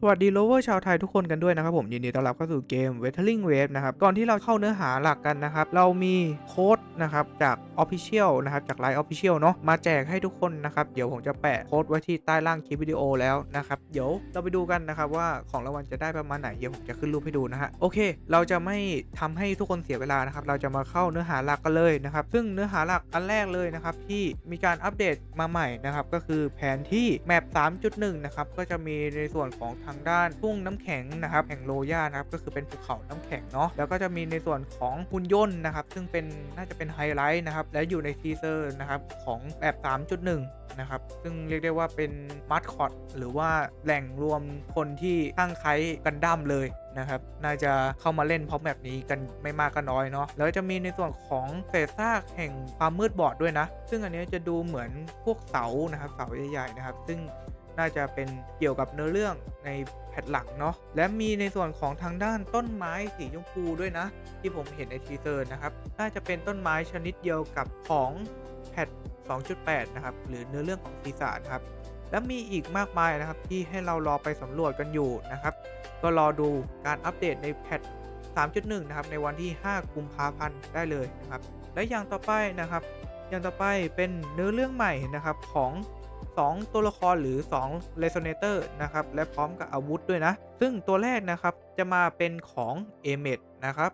สวัสดีโลเวอร์ชาวไทยทุกคนกันด้วยนะครับผม ยินดีต้อนรับเข้าสู่เกม Weathering Wave นะครับ ก่อนที่เราเข้าเนื้อหาหลักกันนะครับ เรามีโค้ดนะครับ จาก Official นะครับ จาก Line Official เนาะมาแจกให้ทุกคนนะครับ เดี๋ยวผมจะแปะโค้ดไว้ที่ใต้ล่างคลิปวิดีโอแล้วนะครับ เดี๋ยวเราไปดูกันนะครับว่าของรางวัลจะได้ประมาณไหน เดี๋ยวผมจะขึ้นรูปให้ดูนะฮะ โอเค เราจะไม่ทำให้ทุกคนเสียเวลานะครับ เราจะมาเข้าเนื้อหาหลักกันเลยนะครับ ซึ่งเนื้อหาหลักอันแรกเลยนะครับที่มีการอัปเดตมาใหม่นะครับก็คือแผนที่แมป3.1นะครับก็จะมีในส่วนของทางด้านทุ่งน้ำแข็งนะครับแห่งโลย่านะครับก็คือเป็นภูเขาน้ำแข็งเนาะแล้วก็จะมีในส่วนของหุ่นยนต์นะครับซึ่งเป็นน่าจะเป็นไฮไลท์นะครับและอยู่ในทีเซอร์นะครับของแบบ 3.1 นะครับซึ่งเรียกได้ว่าเป็นมาร์คอตหรือว่าแหล่งรวมคนที่ตั้งไคกันดั้มเลยนะครับน่าจะเข้ามาเล่นพราะแบบนี้กันไม่มากก็น้อยเนาะแล้วจะมีในส่วนของเศษซากแห่งความมืดบอดด้วยนะ ซึ่งอันนี้จะดูเหมือนพวกเสานะครับเสาใหญ่ๆนะครับ ซึ่ง น่าจะเป็นเกี่ยวกับเนื้อเรื่องในแพทหลังเนาะและมีในส่วนของทางด้านต้นไม้สีชมพูด้วยนะ ที่ผมเห็นในทีเซอร์นะครับ น่าจะเป็นต้นไม้ชนิดเดียวกับของแพท2.8 นะครับ หรือเนื้อเรื่องของปีศาจครับ และมีอีกมากมายนะครับที่ให้เรารอไปสำรวจกันอยู่นะครับ ก็รอดูการอัปเดตในแพท3.1 นะครับ ในวันที่ 5 กุมภาพันธ์ได้เลยนะครับ และอย่างต่อไปนะครับ อย่างต่อไปเป็นเนื้อเรื่องใหม่นะครับของ 2 ตัวละครหรือ 2 Resonator นะครับ และพร้อมกับอาวุธด้วยนะ ซึ่งตัวแรกนะครับจะมาเป็นของ a m e d นะครับ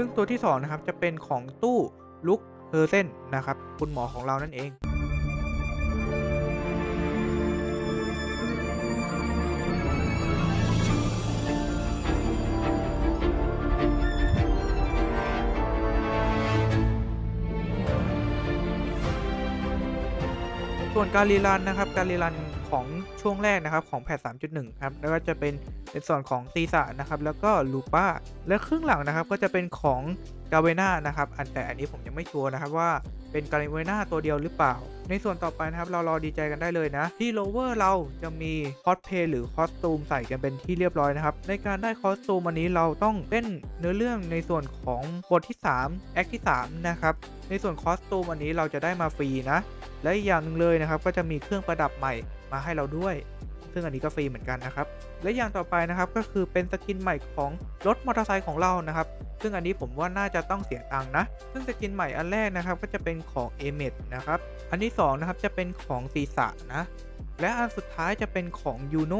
ซึ่งตัวที่2นะครับจะเป็นของตู้ลุก เฮอร์เซนนะครับ คุณหมอของเรานั่นเองส่วนการรีรันนะครับการรีรันของช่วงแรกนะครับของแพท 3.1 ครับ แล้วก็จะเป็นเป็นส่วนของซีซานะครับ แล้วก็ลูป้า และครึ่งหลังนะครับก็จะเป็นของ กาเวน่านะครับอันแต่อันนี้ผมยังไม่ชัวร์นะครับว่าเป็นกาเวน่าตัวเดียวหรือเปล่า ในส่วนต่อไปนะครับเรารอดีใจกันได้เลยนะ ที่โลเวอร์เราจะมีคอสเพย์หรือคอสตูมใส่กันเป็นที่เรียบร้อยนะครับ ในการได้คอสตูมอันนี้เราต้องเล่นเนื้อเรื่องในส่วนของบทที่3แอคที่3นะครับในส่วนคอสตูมอันนี้เราจะได้มาฟรีนะและอีกอย่างหนึ่งเลยนะครับก็จะมีเครื่องประดับใหม่มาให้เราด้วย ซึ่งอันนี้ก็ฟรีเหมือนกันนะครับ และอย่างต่อไปนะครับก็คือเป็นสกินใหม่ของรถมอเตอร์ไซค์ของเรานะครับ ซึ่งอันนี้ผมว่าน่าจะต้องเสียตังค์นะ ซึ่งสกินใหม่อันแรกนะครับก็จะเป็นของเอเมดนะครับ อันที่สองนะครับจะเป็นของซีสะนะ และอันสุดท้ายจะเป็นของยูโน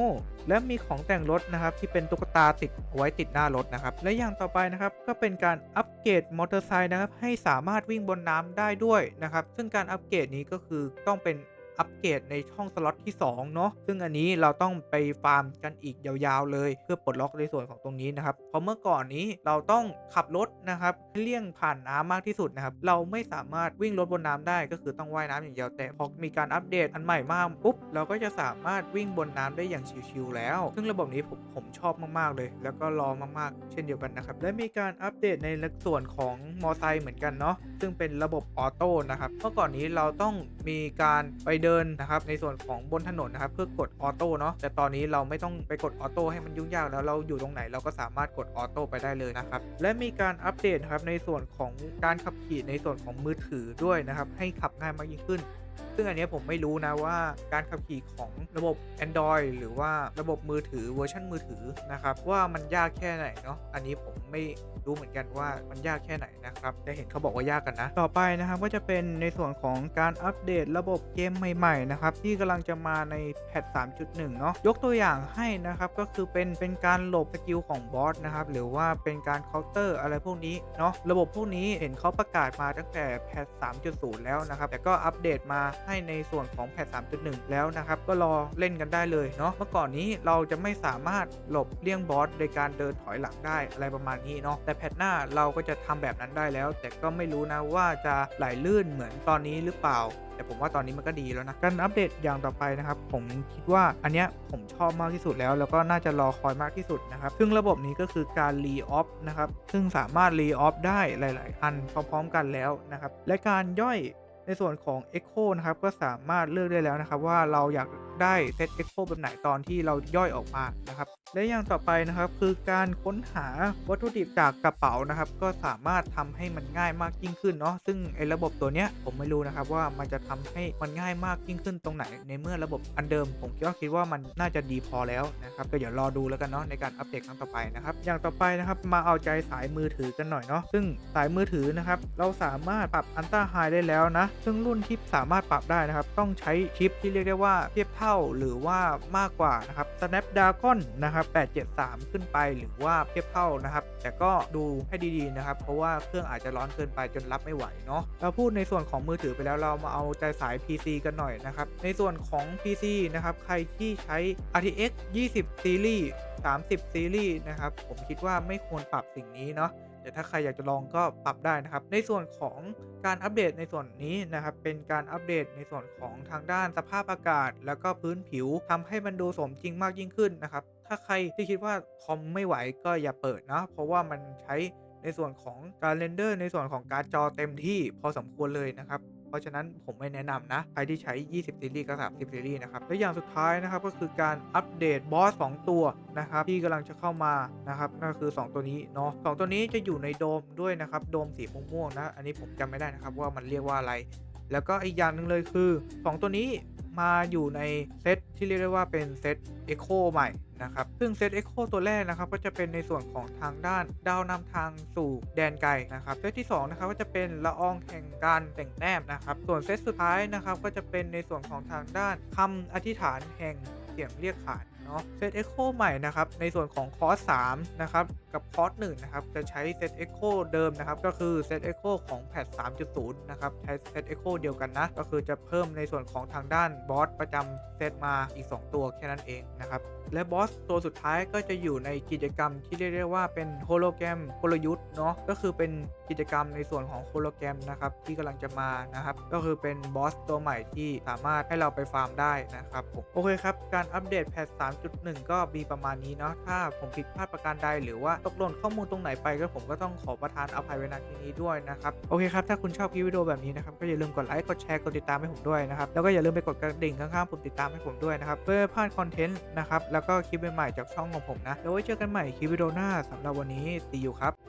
และมีของแต่งรถนะครับที่เป็นตุ๊กตาติดไว้ติดหน้ารถนะครับ และอย่างต่อไปนะครับก็เป็นการอัปเกรดมอเตอร์ไซค์นะครับให้สามารถวิ่งบนน้ำได้ด้วยนะครับ ซึ่งการอัปเกรดนี้ก็คือต้องเป็น อัปเกรดในช่องสล็อตที่2เนาะซึ่งอันนี้เราต้องไปฟาร์มกันอีกยาวๆ เลยเพื่อปลดล็อกในส่วนของตรงนี้นะครับเพราะเมื่อก่อนนี้เราต้องขับรถนะครับเลี่ยงผ่านน้ำมากที่สุดนะครับเราไม่สามารถวิ่งรถบนน้ำได้ก็คือต้องว่ายน้ำอย่างเดียวแต่พอมีการอัปเดตอันใหม่มาปุ๊บเราก็จะสามารถวิ่งบนน้ำได้อย่างชิวๆแล้ว ซึ่งระบบนี้ผมผมชอบมากๆเลย แล้วก็รอมากๆ เช่นเดียวกันนะครับและมีการอัปเดตในส่วนของมอไซค์เหมือนกันเนาะซึ่งเป็นระบบออโต้นะครับเมื่อก่อนนี้เราต้องมีการไปเดินนะครับในส่วนของบนถนนนะครับเพื่อกดออโต้เนาะแต่ตอนนี้เราไม่ต้องไปกดออโต้ให้มันยุ่งยากแล้วเราอยู่ตรงไหนเราก็สามารถกดออโต้ไปได้เลยนะครับและมีการอัปเดตครับในส่วนของการขับขี่ในส่วนของมือถือด้วยนะครับให้ขับง่ายมากยิ่งขึ้นซึ่งอันนี้ผมไม่รู้นะว่าการขับขี่ของระบบ Android หรือว่าระบบมือถือเวอร์ชันมือถือนะครับว่ามันยากแค่ไหนเนาะอันนี้ผมไม่ รู้เหมือนกันว่ามันยากแค่ไหนนะครับแต่เห็นเขาบอกว่ายากกันนะ ต่อไปนะครับก็จะเป็นในส่วนของการอัปเดตระบบเกมใหม่ๆนะครับที่กำลังจะมาในแพท 3.1 เนาะยกตัวอย่างให้นะครับก็คือเป็นเป็นการหลบสกิลของบอสนะครับหรือว่าเป็นการเคาน์เตอร์อะไรพวกนี้เนาะระบบพวกนี้เห็นเขาประกาศมาตั้งแต่แพท 3.0 แล้วนะครับแต่ก็อัปเดตมาให้ในส่วนของแพท 3.1 แล้วนะครับก็รอเล่นกันได้เลยเนาะเมื่อก่อนนี้เราจะไม่สามารถหลบเลี่ยงบอสโดยการเดินถอยหลังได้อะไรประมาณนี้เนาะแต่แพทหน้าเราก็จะทำแบบนั้นได้แล้ว แต่ก็ไม่รู้นะว่าจะไหลลื่นเหมือนตอนนี้หรือเปล่า แต่ผมว่าตอนนี้มันก็ดีแล้วนะ การอัปเดตอย่างต่อไปนะครับ ผมคิดว่าอันเนี้ยผมชอบมากที่สุดแล้ว แล้วก็น่าจะรอคอยมากที่สุดนะครับ ซึ่งระบบนี้ก็คือการรีออฟนะครับ ซึ่งสามารถรีออฟได้หลาย ๆ อันพร้อม ๆ กันแล้วนะครับ และการย่อยในส่วนของ Echo นะครับก็สามารถเลือกได้แล้วนะครับว่าเราอยาก ได้เซต Echo แบบไหนตอนที่เราย่อยออกมานะครับ และอย่างต่อไปนะครับคือการค้นหาวัตถุดิบจากกระเป๋านะครับ ก็สามารถทำให้มันง่ายมากยิ่งขึ้นเนาะซึ่งไอ้ระบบตัวเนี้ยผมไม่รู้นะครับว่ามันจะทำให้มันง่ายมากยิ่งขึ้นตรงไหน ในเมื่อระบบอันเดิม ผมก็คิดว่ามันน่าจะดีพอแล้วนะครับก็เดี๋ยวรอดูแล้วกันเนาะในการอัปเดตครั้งต่อไปนะครับ อย่างต่อไปนะครับมาเอาใจสายมือถือกันหน่อยเนาะซึ่งสายมือถือนะครับเราสามารถปรับอันต้าไฮได้แล้วนะซึ่งรุ่นที่สามารถปรับได้นะครับต้องใช้ชิปที่เรียกได้ว่าเทียบเท่าหรือว่ามากกว่านะครับ Snapdragon นะครับ 873 ขึ้นไปหรือว่าเทียบเท่านะครับ แต่ก็ดูให้ดีๆนะครับ เพราะว่าเครื่องอาจจะร้อนเกินไปจนรับไม่ไหวเนาะเราพูดในส่วนของมือถือไปแล้วเรามาเอาใจสาย PC กันหน่อยนะครับ ในส่วนของ PC นะครับ ใครที่ใช้ RTX 20ซีรีส์30 ซีรีส์นะครับ ผมคิดว่าไม่ควรปรับสิ่งนี้เนาะแต่ถ้าใครอยากจะลองก็ปรับได้นะครับ ในส่วนของการอัปเดตในส่วนนี้นะครับ เป็นการอัปเดตในส่วนของทางด้านสภาพอากาศ แล้วก็พื้นผิวทำให้มันดูสมจริงมากยิ่งขึ้นนะครับ ถ้าใครที่คิดว่าคอมไม่ไหวก็อย่าเปิดนะ เพราะว่ามันใช้ในส่วนของการเรนเดอร์ในส่วนของการ์ดจอเต็มที่พอสมควรเลยนะครับ เพราะฉะนั้นผมไม่แนะนำนะ ใครที่ใช้ 20 ซีรีส์กับ30 ซีรีส์นะครับ และอย่างสุดท้ายนะครับก็คือการอัปเดตบอส 2 ตัวนะครับที่กำลังจะเข้ามานะครับนั่นก็คือ 2 ตัวนี้เนาะสตัวนี้จะอยู่ในโดมด้วยนะครับโดมสีม่วงๆนะ อันนี้ผมจำไม่ได้นะครับว่ามันเรียกว่าอะไร แล้วก็อีกอย่างหนึ่งเลยคือ 2 ตัวนี้ มาอยู่ในเซตที่เรียกได้ว่าเป็นเซต Echo ใหม่นะครับ ซึ่งเซต Echo ตัวแรกนะครับก็จะเป็นในส่วนของทางด้านดาวนำทางสู่แดนไกลนะครับ เซตที่2นะครับก็จะเป็นละอองแห่งการแต่งแต้มนะครับ ส่วนเซตสุดท้ายนะครับก็จะเป็นในส่วนของทางด้านคำอธิษฐานแห่งเสียงเรียกขาน เนาะเซต Echo ใหม่นะครับ ในส่วนของคอร์ส3นะครับ กับคอร์ส1นะครับ จะใช้เซต Echo เดิมนะครับ ก็คือเซต Echo ของแพท3.0นะครับ ใช้เซต Echo เดียวกันนะ ก็คือจะเพิ่มในส่วนของทางด้านบอสประจำเซตมาอีก 2 ตัวแค่นั้นเองนะครับ และบอสตัวสุดท้ายก็จะอยู่ในกิจกรรมที่เรียกได้ว่าเป็นโฮโลแกรมกลยุทธ์เนาะ ก็คือเป็นกิจกรรมในส่วนของโฮโลแกรมนะครับที่กำลังจะมานะครับ ก็คือเป็นบอสตัวใหม่ที่สามารถให้เราไปฟาร์มได้นะครับผมโอเคครับ การอัปเดตแพท3.1 ก็มีประมาณนี้เนาะถ้าผมผิดพลาดประการใดหรือว่าตกหล่นข้อมูลตรงไหนไปก็ผมก็ต้องขอประทานอภัยไว้ณที่นี้ด้วยนะครับโอเคครับถ้าคุณชอบคลิปวิดีโอแบบนี้นะครับก็อย่าลืมกดไลค์กดแชร์กดติดตามให้ผมด้วยนะครับแล้วก็อย่าลืมไปกดกระดิ่งข้างๆผมติดตามให้ผมด้วยนะครับเพื่อพลาดคอนเทนต์นะครับแล้วก็คลิปใหม่ๆจากช่องของผมนะแล้วไว้เจอกันใหม่คลิปวิดีโอหน้าสำหรับวันนี้ตีอยู่ครับ